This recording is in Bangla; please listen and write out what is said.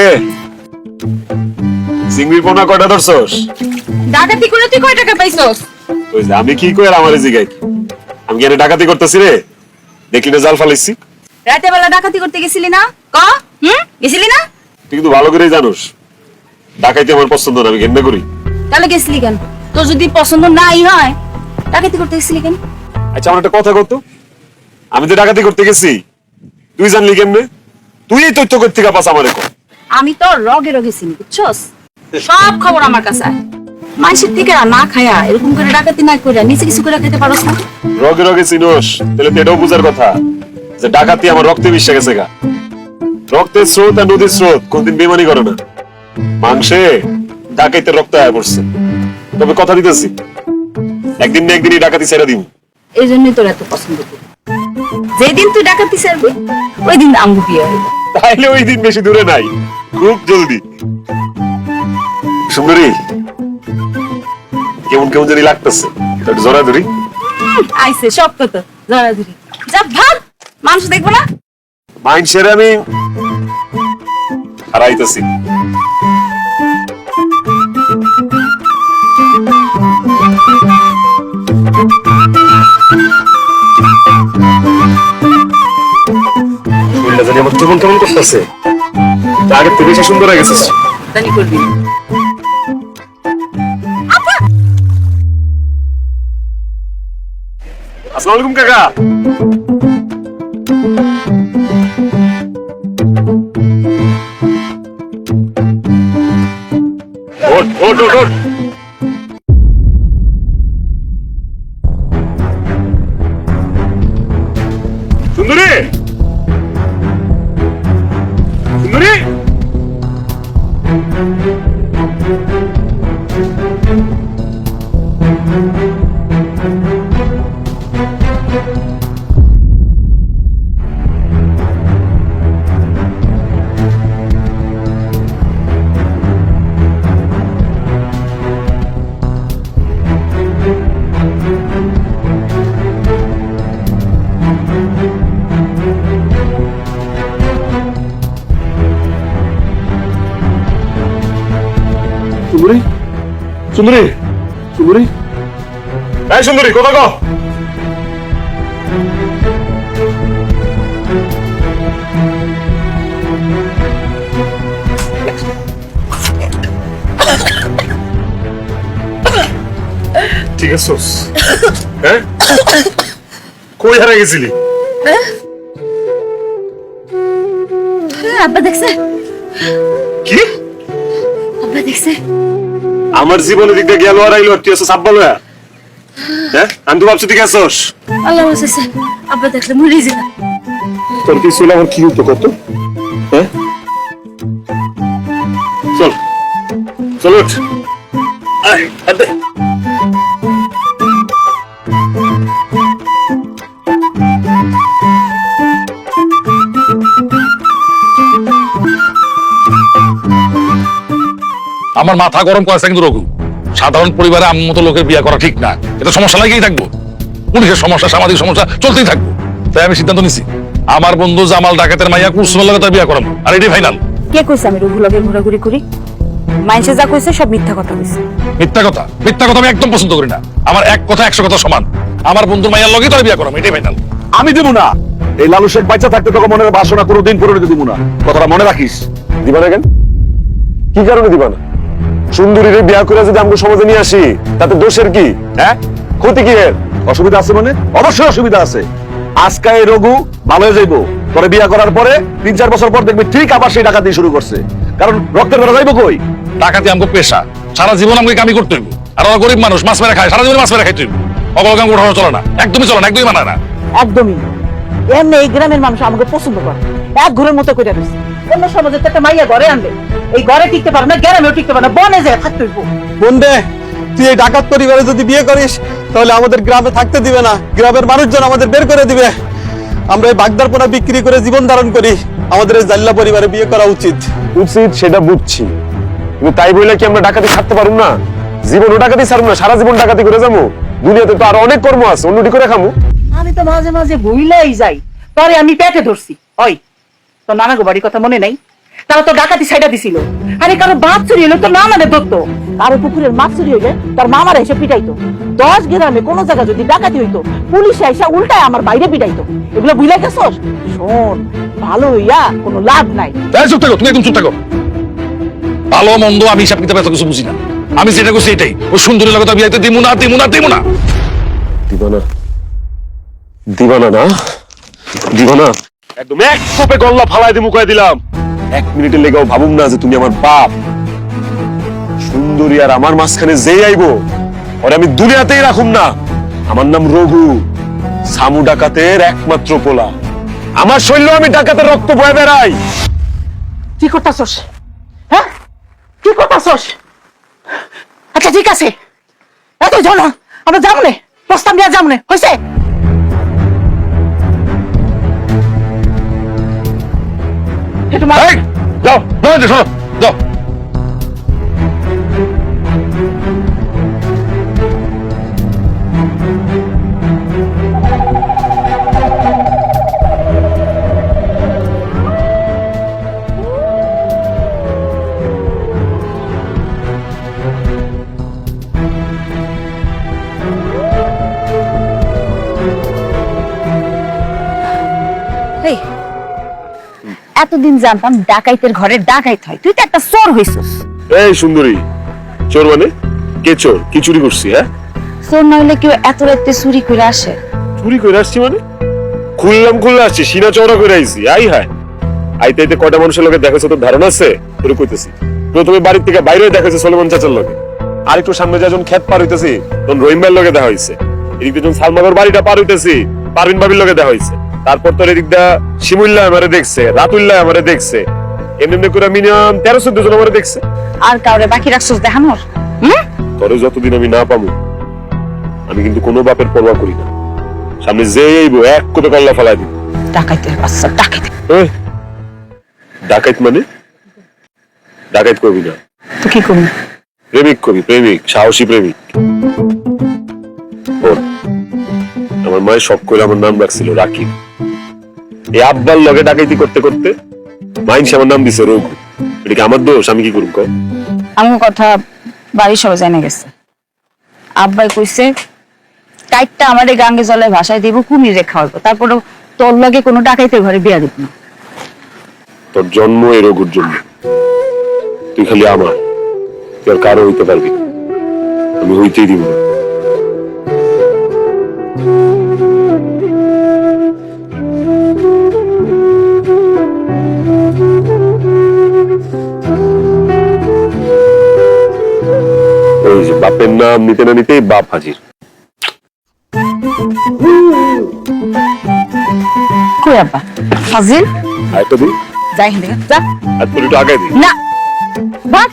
কিরে পোনা কয়টা ধরছস? ডাকাতি করে তুই কয় টাকা পাইছস? ওই যে আমি কি আমার জিগাই? আমি ডাকাতি করতেছি রে? দেখলি না জাল ফালাইছি? রাতে বেলা ডাকাতি করতে গেছিলি না? ক? হুম? গেছিলি না? তুই কিন্তু ভালো করেই জানোস। ডাকাইতে আমার পছন্দ না আমি ঘেন্না করি। তাহলে গেছিলি কেন? তোর যদি পছন্দ নাই হয় ডাকাতি করতে গেছিলি কেন? আচ্ছা আমার একটা কথা কত আমি তো ডাকাতি করতে গেছি তুই জানলি কেমনে? তুই এই তথ্য করতে পাস আমার কর আমি তো রগে রগে চিনি বুঝছস? সব খবর আমার কাছে। মানুষের থেকে না খায়া এরকম করে ডাকাতি না করে নিচে কিছু করে খেতে পারোস না। রগে রগে চিনোস তাহলে তো এটাও বুঝার কথা যে ডাকাতি আমার রক্তে মিশে গেছে গা। রক্তের স্রোত আর নদীর স্রোত কোনদিন বেমানি করে না। মাংসে ডাকাইতে রক্ত আয়া পড়ছে। তবে কথা দিতেছি একদিন না একদিনই ডাকাতি ছেড়ে দিব। এই জন্যই তোর এত পছন্দ করি। যেদিন তুই ডাকাতি ছাড়বি ওই দিন আমগু বিয়ে হইব। তাইলে ওই দিন বেশি দূরে নাই। খুব জলদি। সুন্দরী কেমন কেমন জানি লাগতেছে। একটু জোরা ধরি। আইসে সব কত জড়াধরি যা ভাগ মানুষ দেখব না? শেয়ারে আমি হারাইতেছি। শরীরটা জানি আমার কেমন কেমন করতেছে। আগের থেকে বেশি সুন্দর হয়ে গেছিস জানি করবি। আসসালামু আলাইকুম কাকা। সুন্দরী। সুন্দরী? এই সুন্দরী কোথা গো? ঠিক আছে? হ্যাঁ? কই হারা গেছিলি? আব্বা দেখছে। কি? আব্বা দেখছে। আমার জীবনে দিয়ে গেল আর আইলো তুই আছো সাব্বাল হয়ে? আমি তো ভাবছি তুই গেছস। আল্লাহ বাঁচাইছে আব্বা দেখলে মরে যেতাম তোর কি ছিল আমার কি হতো কত? হ্যাঁ? চল। চল উঠ। আমার মাথা গরম করেছে কিন্তু রঘু। সাধারণ পরিবারে আমার মতো লোকের বিয়ে করা ঠিক না। এটা সমস্যা লাগেই থাকব। পুলিশের সমস্যা সামাজিক সমস্যা চলতেই থাকব। তাই আমি সিদ্ধান্ত নিছি আমার বন্ধু জামাল ডাকাতের মাইয়া কুসুমের লাগে তার বিয়ে করাবো। আর এটাই ফাইনাল কে কইছে আমি রঘু লগে ঘোরাঘুরি করি? মাইনসে যা কইছে সব মিথ্যা কথা কইছে। মিথ্যা কথা? মিথ্যা কথা আমি একদম পছন্দ করি না। আমার এক কথা একশো কথা সমান। আমার বন্ধুর মাইয়ার লগে তার বিয়ে করাবো এটাই ফাইনাল আমি দিব না। এই লালু শেখ বাচ্চা থাকতে তোকে মনের বাসনা কোনোদিন পূরণ হতে দিব না। কথাটা মনে রাখিস। দিবা না কেন? কি কারণে দিবা না সুন্দরীর বিয়া করে যদি আমরা সমাজে নিয়ে আসি তাতে দোষের কি? হ্যাঁ? ক্ষতি কি এর অসুবিধা আছে মানে? অবশ্যই অসুবিধা আছে। আজকে এই রঘু ভালো হয়ে যাইবো। পরে বিয়া করার পরে তিন চার বছর পর দেখবি ঠিক আবার সেই টাকা দিয়ে শুরু করছে। কারণ রক্তের বেড়া যাইবো কই? ডাকাতি আমাকে পেশা। সারা জীবন আমাকে কামি করতে হইব। আর ওরা গরিব মানুষ মাছ মেরে খায়। সারা জীবন মাছ মেরে খাইতে হইব। অগলগাম উঠানো চলে না। একদমই চলে না একদমই মানায় না। একদমই এমনি এই গ্রামের মানুষ আমাকে পছন্দ করে এক ঘরের মতো করে রয়েছে অন্য সমাজে তো একটা মাইয়া ঘরে আনলে এই ঘরে টিকতে পারে না গ্রামেও টিকতে পারে না বনে যায় থাকতে হইব। বন্ধে তুই এই ডাকাত পরিবারে যদি বিয়ে করিস তাহলে আমাদের গ্রামে থাকতে দিবে না। গ্রামের মানুষজন আমাদের বের করে দিবে। আমরা এই বাগদারপোনা বিক্রি করে জীবন ধারণ করি। আমাদের এই জাল্লা পরিবারে বিয়ে করা উচিত। উচিত সেটা বুঝছি। কিন্তু তাই বলে কি আমরা ডাকাতি ছাড়তে পারব না? জীবনও ডাকাতি ছাড়বো না সারা জীবন ডাকাতি করে যাব। দুনিয়াতে তো আর অনেক কর্ম আছে অন্যটি করে খামু। আমি তো মাঝে মাঝে ভুইলাই যাই পরে আমি পেটে ধরছি। ওই তোর নানা গো বাড়ির কথা মনে নাই? তারা তো ডাকাতি সাইডা দিছিল। আরে কারও বাদ চুরি হইলে তো না মানে ধরতো। কারও পুকুরের মাছ চুরি হইলে তার মামারা এসে পিটাইতো। দশ গ্রামে কোনো জায়গা যদি ডাকাতি হইতো পুলিশ এসে উল্টায় আমার বাইরে পিটাইতো। এগুলো বুঝলে গেছস? শোন ভালো হইয়া কোনো লাভ নাই। চুপ থাকো তুমি একদম চুপ থাকো। ভালো মন্দ আমি হিসাব কিতাব এত কিছু বুঝি না। আমি যেটা করছি এটাই। ও সুন্দরী লাগত বিয়াইতে দিমু না দিমু না দিমু না। দিবানা। দিবানা না? দিবানা? একদম এক কোপে গল্লা ফালাই দিমু মুখাই দিলাম। এক মিনিটের লেগেও ভাবুম না যে তুমি আমার বাপ। সুন্দরী আর আমার মাঝখানে যেই আইবো, ওরে আমি দুনিয়াতেই রাখুম না। আমার নাম রঘু, সামু ডাকাতের একমাত্র পোলা। আমার শৈল্য আমি ডাকাতের রক্ত বয়ে বেড়াই। কি করতাছস? হ্যাঁ? কি করতাছস? আচ্ছা ঠিক আছে। এত জন আমরা যাবনে প্রস্তাব নিয়ে যাবনে হয়েছে একটু মা- এই যাও যাও যে এতদিন জানতাম ডাকাইতের ঘরে ডাকাইত হয়। তুই তো একটা চোর হইছিস। এই সুন্দরী চোর মানে? কে চোর? কি চুরি করছি হ্যাঁ? চোর নইলে কেউ এত রাতে চুরি করে আসে? চুরি করে আসছি মানে? খুললাম খুললে আসছি সিনা চওড়া করে আইছি আই হায়। আইতে আইতে কয়টা মানুষের লোকে দেখেছে তোর ধারণা আছে? তোর কইতেছি। প্রথমে বাড়ির থেকে বাইরে দেখেছে সলমন চাচার লোকে আর একটু সামনে যখন খেত পার হইতেছি তখন রহিম লোকে দেখা হইছে। এদিক দিয়ে যখন সালমাগর বাড়িটা পার হইতেছি পারভিন বাবির লোকে দেখা হইছে। তারপর তোর এদিক দা শিমুল্লাহ আমারে দেখছে রাতুল্লা আমারে দেখছে। এমনি এমনি করে মিনিমাম তেরো চোদ্দ জন আমারে দেখছে। আর কাউরে বাকি রাখছিস দেখানোর হুম? তোরে যতদিন আমি না পাবো আমি কিন্তু কোনো বাপের পরোয়া করি না। সামনে যে আইবো এক কোপে কল্লা ফেলাই দিব। ডাকাইতের বাচ্চা ডাকাইতে। ডাকাইত মানে? ডাকাইত করবি না। তো কি করবি? প্রেমিক কবি প্রেমিক সাহসী প্রেমিক। আমার মায়ের শখ করে আমার নাম রাখছিল রাকিব। এই আব্বার লগে ডাকাইতি করতে করতে মাইনসে আমার নাম দিছে রঘু এটা কি আমার দোষ? আমি কি করব আমার কথা বাড়ির সবাই জানে গেছে। আব্বাই কইছে কাইটটা আমাদের গাঙ্গে জলে ভাষায় দিব কুমির রেখা হইব তারপরে তোর লগে কোনো ডাকাইতের ঘরে বিয়া দিব না। তোর জন্ম এই রঘুর জন্য। তুই খালি আমার। তুই আর কারও হইতে পারবি। আমি হইতেই দিব না। নাম নিতে না নিতেই বাপ হাজির। কই আব্বা? হাজির? আর একটা দিই যাই হিন্দে যা। আর তুই একটু আগে দিই না। বাদ